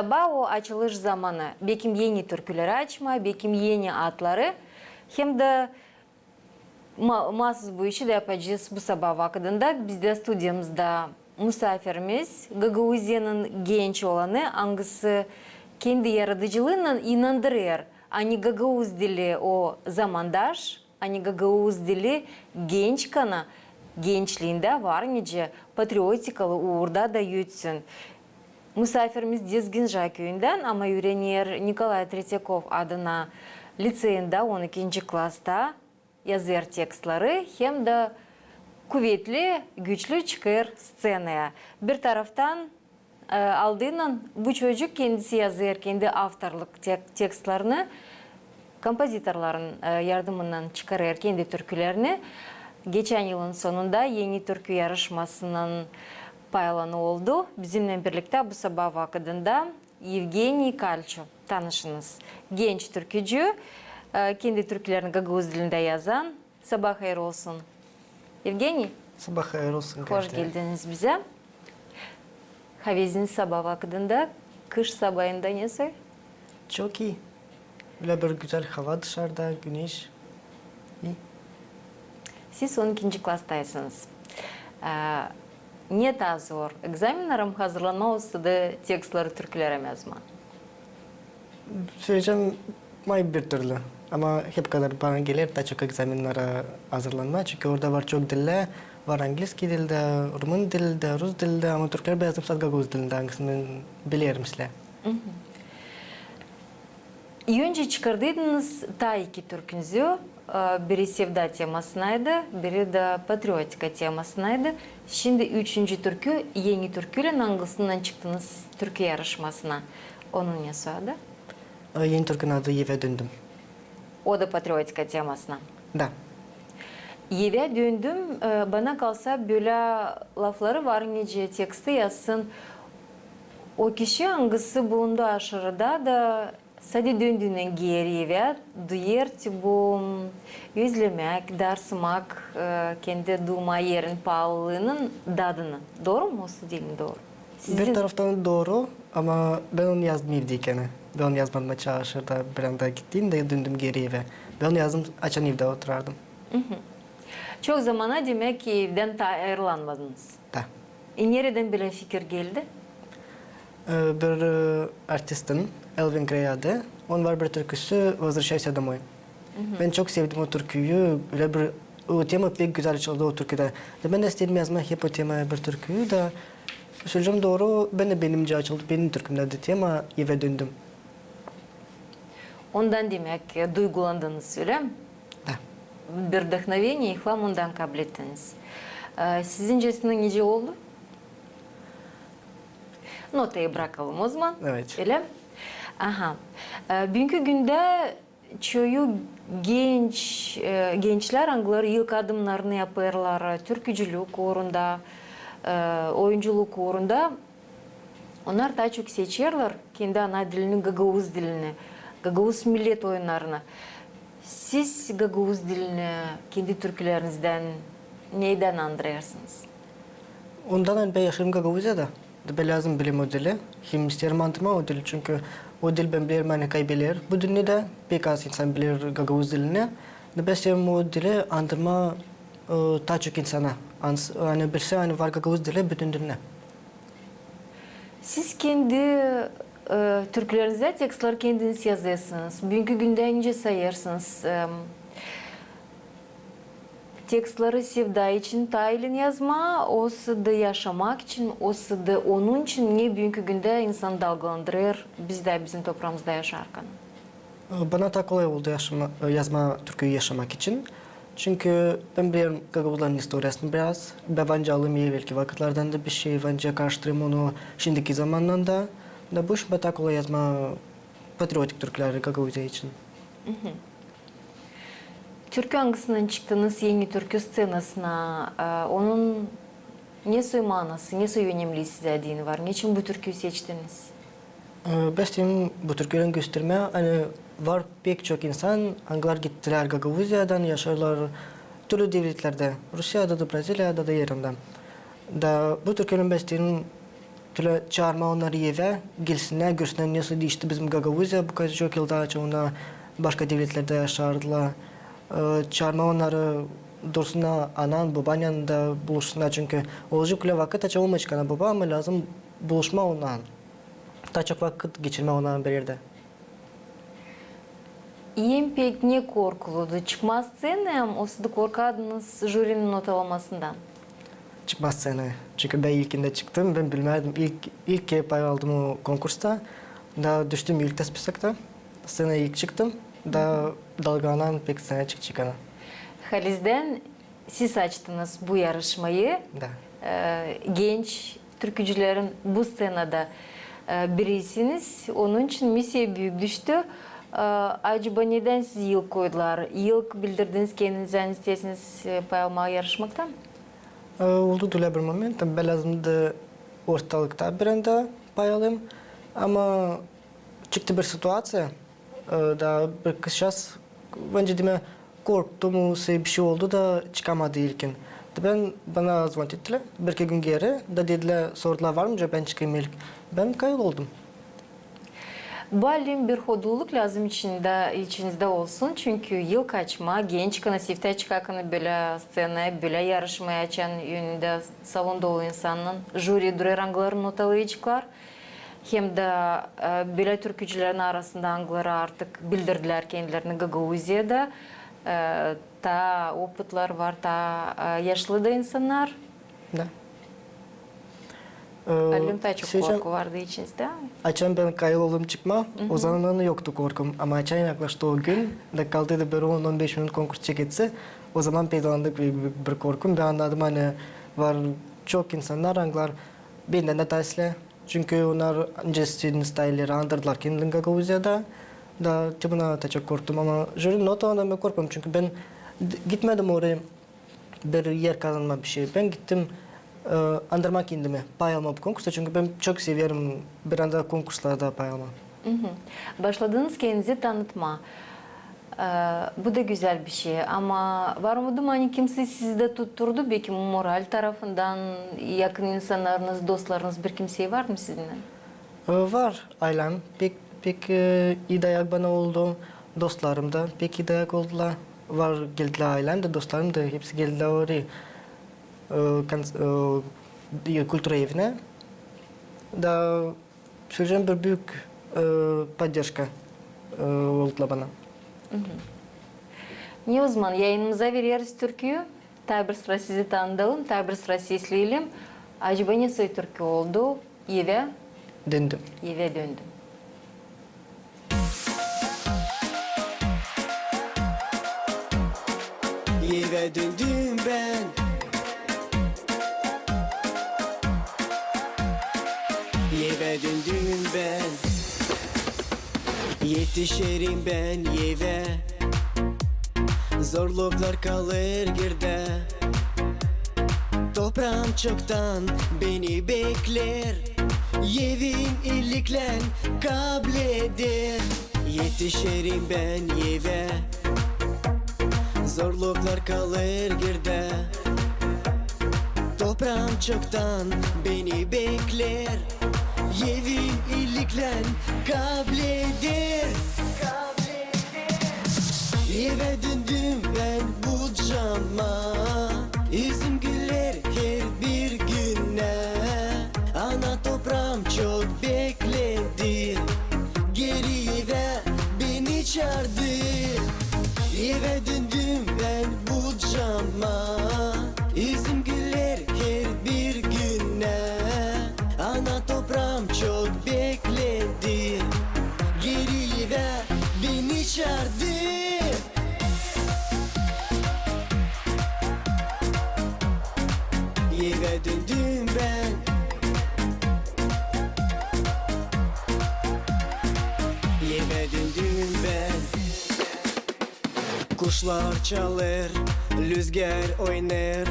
Sabah o açılış zamanı. Bekim yeni türküleri açma, bekim yeni atları. Hem de ma mahsus bu işi de yapacağız bu sabah vakitinde. Biz de stüdyomuzda misafirimiz Gagauzyanın genç olanı hangisi kendi yaratıcılığıyla inandırıyor. Hani Gagauz dili o zamandaş, hani Gagauz dili genç kana gençliğinde var nice patriotikalı uğurda da yürütsün. Misafirimiz Dizginca köyünden ama öğrenir Nikolay Tretyakov adına liseyinde 12. klasta yazır tekstleri hem de kuvvetli, güçlü çıkar scenaya. Bir taraftan e, aldığından bu çocuk kendisi yazır, kendi avtorluk tek, tekstlerini kompozitorların e, yardımından çıkarır kendi türkülerini. Geçen yılın sonunda yeni türkü yarışmasının paylanı oldu. Bizimle birlikte bu sabah vakitinde Evgeny Kalço tanışınız. Genç türkücü, e, kendi türkülerini Gagavuz dilinde yazan. Sabah hayır olsun. Evgeny, Sabah hayır olsun. hoş geldiniz bize. Havezin sabah vakitinde, kış sabahında neyse. Çok iyi. Böyle bir güzel hava dışarıda, güneş. İyi. Siz 12. klastaysınız. Ee, ne daha zor? Egzaminlerim hazırlanma olsa da tekstleri türkülere yazma. Söyleyeceğim may bir türlü. Ama hep kadar bana gelir daha çok egzaminlere hazırlanma. Çünkü orada var çok diller. Var İngilizce dilde, Rumun dilde, Rus dilde ama Türkler beyazım sadece Gagavuz dilinde hangisini bilirim size. İyi önce çıkardığınız ta iki türkünüzü. Э, бересевда темасынайды береді патриотика темасынайды Шынды үшінші түркі еңі түркілі англысынан чыктыңыз түркі ярышмасына оның несі ады э, еңі түркінің ады еве дүндім Ода патриотика темасына. Да. Еве дүндім э, бана қалса бөлә лафлары бар неже тексті ясын. о киши аңғысы бұлынды ашырыда да sadece döndüğünden geri eve duyar ki bu yüzlemek, dersmak, e, kendi duyma yerin pahalılığının dadını. Doğru mu? O değil mi? Doğru. Bir taraftan doğru ama ben onu evdeyken. Ben onu yazmadım açığa aşırıda bir anda gittiğimde döndüm geri eve. Ben onu yazdım açan evde oturardım. Çok zamana demek ki evden ta ayrılanmadınız. Da. E nereden bile fikir geldi? Ee, bir e, artistin Elvin Grey adı. Onun var bir türküsü Возвращайся домой. Ben çok sevdim o türküyü. Öyle bir o tema pek güzel çaldı o türküde. De ben de istedim yazma hep o temaya bir türküyü da söyleyeceğim doğru ben de benimce açıldı. Benim türkümde de tema eve döndüm. Ondan demek ki duygulandınız öyle mi? Da. Bir вдохновение ihlam ondan kabul ettiniz. Ee, Sizincesinde nice oldu? Notayı bırakalım o zaman. Evet. Öyle? Aha. Ee, Bugünkü günde çoğu genç e, gençler anglar ilk adımlarını yaparlar türkücülük uğrunda, e, oyunculuk uğrunda. Onlar daha çok seçerler kendi ana dilini, Gagavuz dilini, Gagavuz millet oyunlarını. Siz Gagavuz dilini kendi türkülerinizden neyden andırıyorsunuz? Ondan ben yaşarım Gagavuzya'da. Ben lazım bilim dili. Hem isterim antırma o dili çünkü o dil ben bilirim hani kay bilir. Bu dünyada pek az insan bilir Gagavuz dilini. Da ben isterim o dili antırma e, daha çok insana. Hani bilse hani var Gagavuz dili bütün dünya. Siz kendi e, türkülerinizde tekstler kendiniz yazıyorsunuz. Bugünkü günde ince sayarsınız. E, tekstleri sevda için tayin yazma, o da yaşamak için, o da onun için ne bugünkü günde insan dalgalandırır biz de bizim toprağımızda yaşarken. E, Bana da kolay oldu yaşama, e, yazma türküyü yaşamak için. Çünkü ben biliyorum Gagavuzların historiasını biraz. Ben bence iyi belki vakitlerden de bir şey. Bence karıştırayım onu şimdiki zamandan da. Da bu iş kolay yazma patriotik türküleri Gagavuzya için. Türkü hangisinden çıktınız yeni türkü scenasına? E, onun ne manası, ne önemli size dini var? Niçin bu türküyü seçtiniz? Ee, Bestim bu türkülerin gösterme hani var pek çok insan anglar gittiler Gagavuzya'dan yaşarlar türlü devletlerde Rusya'da da Brezilya'da da yerinde. Da bu türkülerin bestim Tüle çağırma onları eve, gelsinler, görsünler nasıl değişti bizim Gagavuzya bu kadar çok yılda çoğuna başka devletlerde yaşardılar. Çağırma onları dursunlar anan, baban yanında buluşsunlar çünkü olacak bile vakit açı olma çıkana baba ama lazım buluşma onunla. Daha çok vakit geçirme onunla bir yerde. Ең ne korkuludu? Çıkmaz scenem, o da korkadınız jürinin notalamasından. Çıkmaz sene. Çünkü ben ilkinde çıktım, ben bilmedim. İlk, ilk pay aldım o konkursta. Da düştüm ilk spesakta. Sene ilk çıktım. Da dalgalan pek çık çıkana. Haliz'den siz açtınız bu yarışmayı. Da. Ee, genç türkücülerin bu scenada e, birisiniz. Onun için misya büyük düştü. Ee, acaba neden siz yıl koydular? Yıl bildirdiniz kendinizden istesiniz e, pay almaya yarışmaktan? Ee, oldu öyle bir moment. Ben lazımdı ortalıkta bir anda pay alayım. Ama çıktı bir situasyon. Ee, da kışas bence deme korktum, şey bir şey oldu da çıkamadı ilkin. Da ben bana zvont ettiler. Bir iki gün geri da dediler sordular var mı ben çıkayım ilk. Ben kayıl oldum. Ballim bir hoduluk lazım içinde, içinizde olsun. Çünkü yıl kaçma, genç kana sifte çıkarkanı böyle scena, böyle yarışmaya açan yönünde salonda o insanın jüri durar angıları notalayıcıklar. Hem de e, böyle türkücülerin arasında angıları artık bildirdiler kendilerini Gagauziya'da. E, ta opıtlar var, ta e, yaşlı da insanlar. Albüm daha çok şeyden- korku vardı içinizde. Açan ben kayıl oldum çıkma. O zaman yoktu korkum. Ama açan yaklaştı o gün. Da kaldı da bir 10-15 minut konkurs çeketse. O zaman peydalandık bir, bir, bir korkum. Ben anladım hani var çok insanlar anglar. Benden de taşla. Çünkü onlar öncesinin style'leri andırdılar kendilerini Gagavuzya'da. Da de çok korktum ama jüri nota ondan ben korkmam. Çünkü ben gitmedim oraya bir yer kazanma bir şey. Ben gittim e, andırma kendimi, pay alma bu konkursta. Çünkü ben çok seviyorum bir anda konkurslarda pay alma. Başladınız kendinizi tanıtma. Ee, bu da güzel bir şey ama var mıydı hani kimse sizi de tutturdu belki moral tarafından yakın insanlarınız, dostlarınız bir kimse var mı sizinle? E, var ailem. Pek pek e, iyi dayak bana oldu. Dostlarım da pek iyi dayak oldular. Var geldiler ailem de dostlarım da hepsi geldiler oraya. E, kans- e, kültür evine. Da söyleyeceğim bir büyük e, поддержка e, oldular bana. Ne o zaman yayınımıza veririz türküyü. Tabi bir sıra sizi tanıdalım, tabi bir sıra sesleyelim. Acaba nasıl türkü oldu? Eve, Döndüm. eve döndüm. Eve döndüm Yetişerim ben eve Zorluklar kalır girde. Toprağım çoktan beni bekler. Yevin iyiliklen kabul eder. Yetişerim ben eve Zorluklar kalır girde. Toprağım çoktan beni bekler Yevin iyiliklen kabul eder Eve döndüm ben bu cama. Yüzüm güler her bir güne. Ana toprağım çok bekledi. Geri eve beni çağırdı. Eve döndüm ben bu cama Kuşlar çalır, rüzgar oynar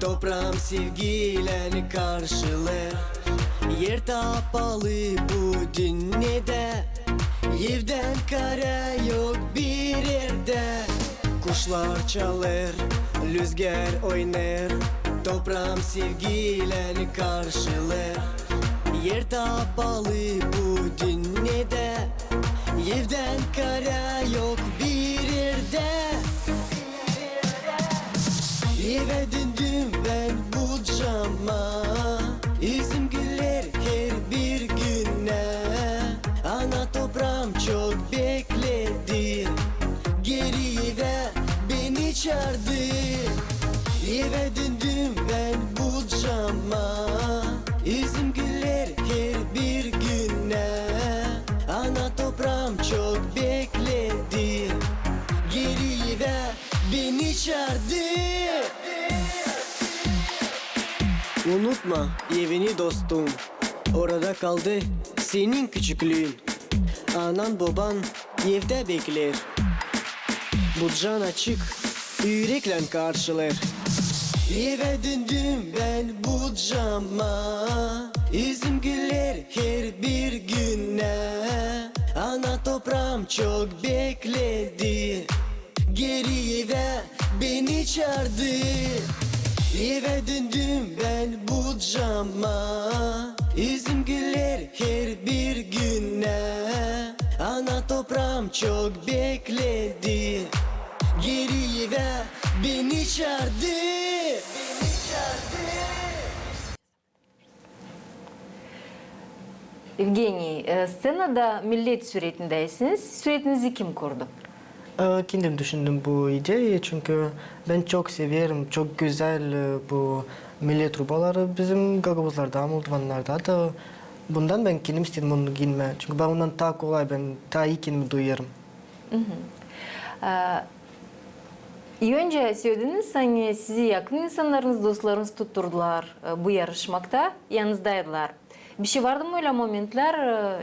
Toprağım sevgiyle karşılar. Yer tapalı bu dünyada Evden kara yok bir yerde Kuşlar çalır, rüzgar oynar Toprağım sevgiyle karşılar. Tapalı bu dünyada Evden kara yok bir Eve döndüm ben bu cama. Yüzüm dostum. Orada kaldı senin küçüklüğün. Anan baban evde bekler. Bu can açık yürekle karşılar. Eve döndüm ben bu cama. Yüzüm güler her bir güne. Ana toprağım çok bekledi. Geri ve beni çağırdı Eve döndüm ben bu cama. Yüzüm güler her bir güne. Ana toprağım çok bekledi. Geri ve beni çağırdı. Beni çağırdı. Evgeniy, e, scenada millet süretindesiniz. Süretinizi kim kurdu? Ee, Kendim düşündüm bu ideyi çünkü ben çok severim, çok güzel e, bu millet rubaları bizim gagavuzlarda, Moldavanlarda da bundan ben kendim istedim onu giyinme. Çünkü ben ondan daha kolay, ben daha iyi kendimi duyarım. Ee, İyi önce söylediniz, hani sizi yakın insanlarınız, dostlarınız tutturdular e, bu yarışmakta, yanınızdaydılar. Bir şey vardı mı öyle momentler,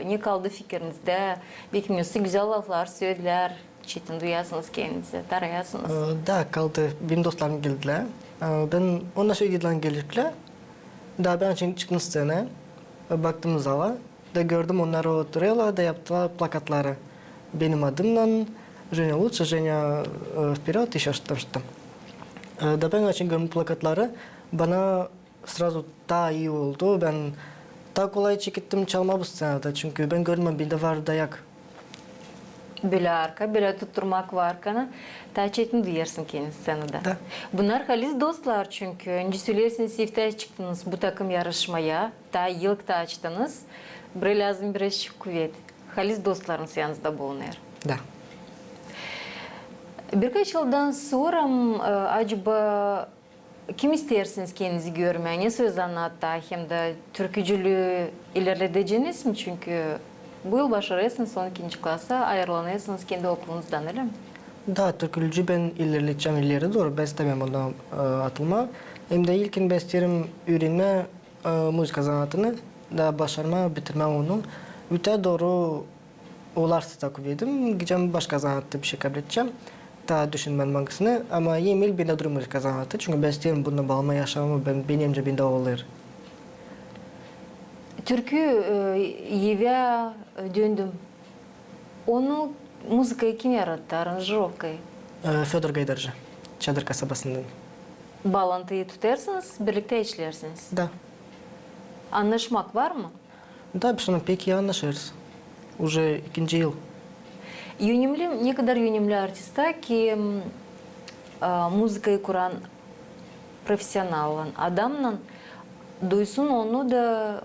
ne kaldı fikrinizde? Belki güzel laflar söylediler, çetin duyasınız kendinizi, tarayasınız. Ee, Da kaldı, benim dostlarım geldiler. Ee, Ben ondan sonra geldiler gelirler. Daha ben şimdi çıktım sene, baktım zala da gördüm onları oturuyorlar da yaptılar plakatları. Benim adımla Женя лучше, Женя э, вперед, еще что-то. что-то. Э, Da ben açın gördüm plakatları. Bana sразу daha iyi oldu. Ben daha kolay çekittim çalma bu scenada. Çünkü ben görmem bir de var dayak. Böyle arka, böyle tutturmak var arkana. Ta çetin duyarsın kendini scenada. Da. Bunlar halis dostlar çünkü. Önce söylersiniz iftara çıktınız bu takım yarışmaya. Ta yıllıkta açtınız. Böyle lazım biraz kuvvet. Halis dostlarınız yanınızda bulunur. Da. Birkaç yıldan sonra e, acaba kim istersiniz kendinizi görmeye? Ne söz anlatta hem de türkücülüğü ilerleteceğiniz mi? Çünkü bu yıl başarıyorsunuz 12. klasa ayrılanıyorsunuz kendi okulunuzdan öyle mi? Da, türkülücü ben ilerleteceğim ileri doğru. Ben istemem ondan e, atılma. Hem de ilkin ben isterim öğrenme e, müzik sanatını da başarma, bitirme onu. Öte doğru ulaşsa kuvvetim. Gideceğim başka zanatta bir şey kabul edeceğim. Daha düşünmem mangasını ama yemil bir de durum müzik sanatı. Çünkü ben isterim bununla bağlama yaşamamı ben benim cebimde olur. түркү евя дөндөм ону музыка ким яратты аранжировкой федор гайдаржы чадыр касабасындан баланты тутерсиңиз бирликте иштерсиңиз да анышмак бармы да биз уну пеки Шерс, уже экинчи жыл юнимли некоторые юнимли артиста ки музыкай куран профессионалын адамнан дуйсун ону да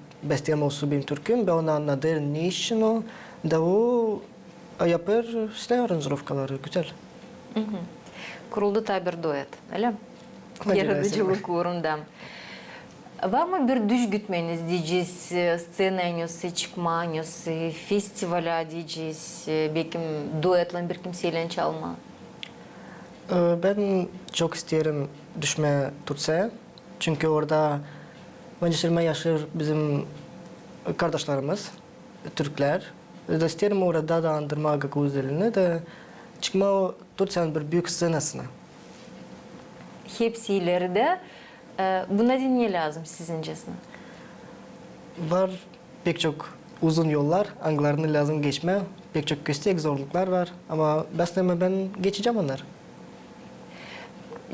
bez tiem mūsu abiem turkiem, Beonan'la derin ne işin o? Da o yapar silah aranjurofkaları. Güzel. Hı hı. Kuruldu bir duet, öyle mi? Yaratıcılık uğrunda. Var mı bir düş gütmeniz diyeceğiz, scenenyosu, çıkmanyosu, festivale diyeceğiz, belki duetle bir kimseyle çalma? Ee, ben çok isterim düşme tutsa. Çünkü orada sürme yaşar bizim kardeşlerimiz, Türkler. Da isterim orada da andırma Gagauzeli'ni de çıkma o Turkiye'nin bir büyük scenasına. Hepsi ileride. E, buna niye lazım sizincesine? Var pek çok uzun yollar, anglarını lazım geçme. Pek çok köstek zorluklar var ama besleme ben geçeceğim onları.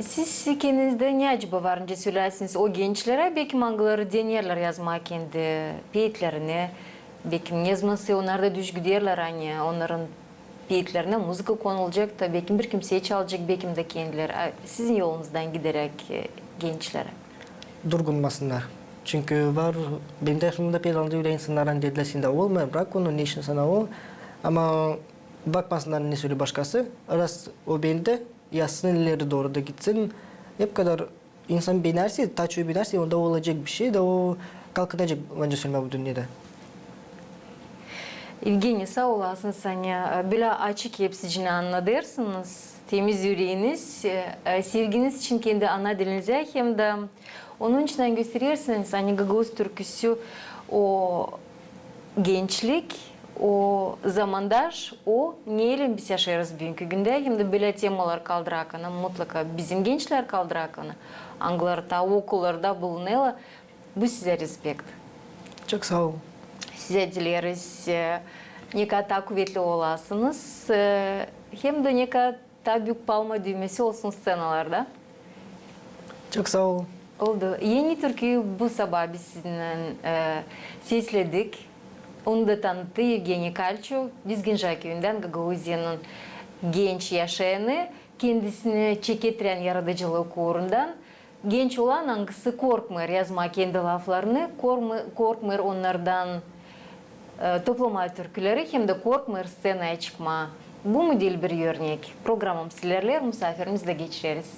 Siz ikinizde ne acaba varınca söylersiniz o gençlere belki mangaları denerler yazma kendi peyitlerine. Belki yazması onlar da düş giderler hani onların peyitlerine müzik konulacak da belki bir kimseye çalacak belki de kendileri. Sizin yolunuzdan giderek e, gençlere. Durgunmasınlar. Çünkü var benim de yaşımda pek aldı öyle insanların dedilesinde olma bırak onu ne işin sana o. Ama bakmasınlar ne söylüyor başkası. Aras o bende yazsın ileri doğru da gitsin. Hep kadar insan binerse, taçıyor binerse onda olacak bir şey de o kalkınacak bence söyleme bu dünyada. Evgeni sağ olasın sana. Böyle açık hepsini anlatırsınız. Temiz yüreğiniz, e, sevginiz için kendi ana dilinize hem de onun için gösterirsiniz. Hani Gagavuz türküsü o gençlik, o zamandaş, o neyle biz yaşarız bugünkü günde de böyle temalar kaldırakını mutlaka bizim gençler kaldırakını Anglarda, okullarda bulunmalı. Bu size respekt. Çok sağ ol. Size dileriz e, ne kadar kuvvetli olasınız e, hem de ne kadar büyük palma düğmesi olsun scenalarda. Çok sağ ol. Oldu. Yeni türküyü bu sabah biz sizinle e, sesledik. Унды танты Евгений Кальчу, Визгенжак Юндан Гагаузинын генч яшены, кендисіне чекетрен ярадыжылы курындан, генч улан аңгысы коркмыр язма кенді лафларны, коркмыр онлардан ә, э, топлама түркілері, хемді коркмыр сцена чыкма. Бу мүдел бір өрнек. Программам сілерлер, мұсаферімізді кечіреріз.